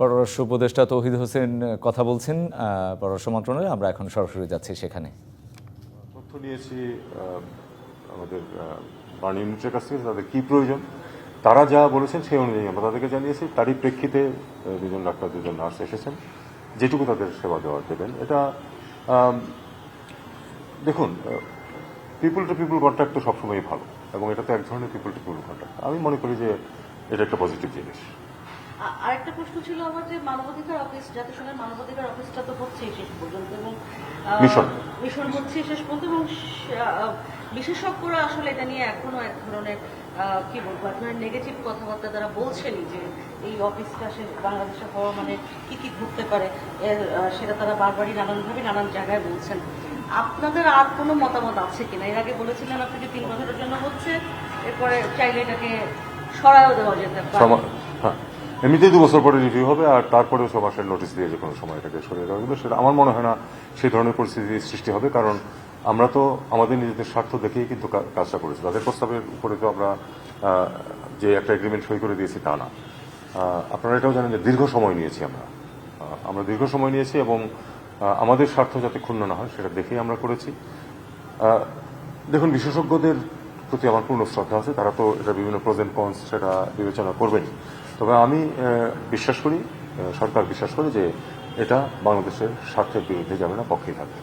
পররাষ্ট্র উপদেষ্টা তৌহিদ হোসেন কথা বলছেন। পররাষ্ট্র মন্ত্রণালয়ে, আমরা এখন সরাসরি যাচ্ছি সেখানে। তথ্য নিয়েছি আমাদের বার্ন কাছ থেকে, তাদের কি প্রয়োজন। তারা যা বলেছেন সেই অনুযায়ী আমরা তাদেরকে জানিয়েছি। তারই প্রেক্ষিতে দুজন ডাক্তার দুজন নার্স এসেছেন। যেটুকু তাদের সেবা দেওয়ার দেবেন। এটা দেখুন পিপুল টু পিপুল কন্ট্যাক্ট তো সবসময়ই ভালো। এবং এটা তো এক ধরনের পিপুল টু পিপুল কন্ট্যাক্ট আমি মনে করি যে এটা একটা পজিটিভ জিনিস। আরেকটা প্রশ্ন ছিল আমার যে মানবাধিকার অফিস জাতিসংঘের মানবাধিকার অফিসটা তো শেষ পর্যন্ত এবং মিশন। হচ্ছে শেষ পর্যন্ত এবং বিশেষজ্ঞরা আসলে এটা নিয়ে এখনও এক ধরনের কি বলব এক ধরনের নেগেটিভ কথাবার্তা তারা বলছেনই যে এই অফিসটা সে বাংলাদেশে হওয়া মানে কি কি ঘটতে পারে এর, সেটা তারা বারবারই নানানভাবে নানান জায়গায় বলছেন। আপনাদের আর কোনো মতামত আছে কিনা? এর আগে বলেছিলেন আপনি যে তিন বছরের জন্য হচ্ছে এরপরে চাইলে এটাকে সরায়ও দেওয়া যেতে পারে। এমনিতেই দু বছর পরে রিভিউ হবে, আর তারপরেও ছ মাসের নোটিশ দিয়ে যে কোনো সময় এটাকে সরিয়ে দেওয়া কিন্তু সেটা আমার মনে হয় না সেই ধরনের পরিস্থিতির সৃষ্টি হবে, কারণ আমরা তো আমাদের নিজেদের স্বার্থ দেখেই কিন্তু কাজটা করেছি। তাদের প্রস্তাবের উপরে তো আমরা যে একটা এগ্রিমেন্ট সই করে দিয়েছি তা না। আপনারা এটাও জানেন যে দীর্ঘ সময় নিয়েছি আমরা। আমরা দীর্ঘ সময় নিয়েছি এবং আমাদের স্বার্থ যাতে ক্ষুণ্ণ না হয়, সেটা দেখেই আমরা করেছি। দেখুন, বিশেষজ্ঞদের প্রতি আমার পূর্ণ শ্রদ্ধা আছে, তারা তো এটা বিভিন্ন প্রজেন্ট কনস সেটা বিবেচনা করবেন। তবে আমি বিশ্বাস করি সরকার বিশ্বাস করে যে এটা বাংলাদেশের স্বার্থের বিরুদ্ধে যাবে না, পক্ষেই থাকবে।